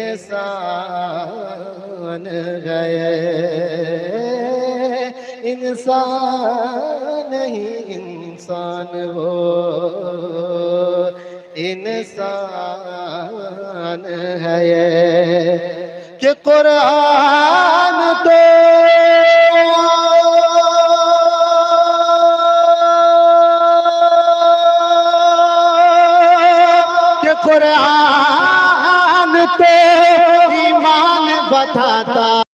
इंसान गए इंसान नहीं इंसान हो। इंसान है। कि कुरान तो कुरान ta ta ta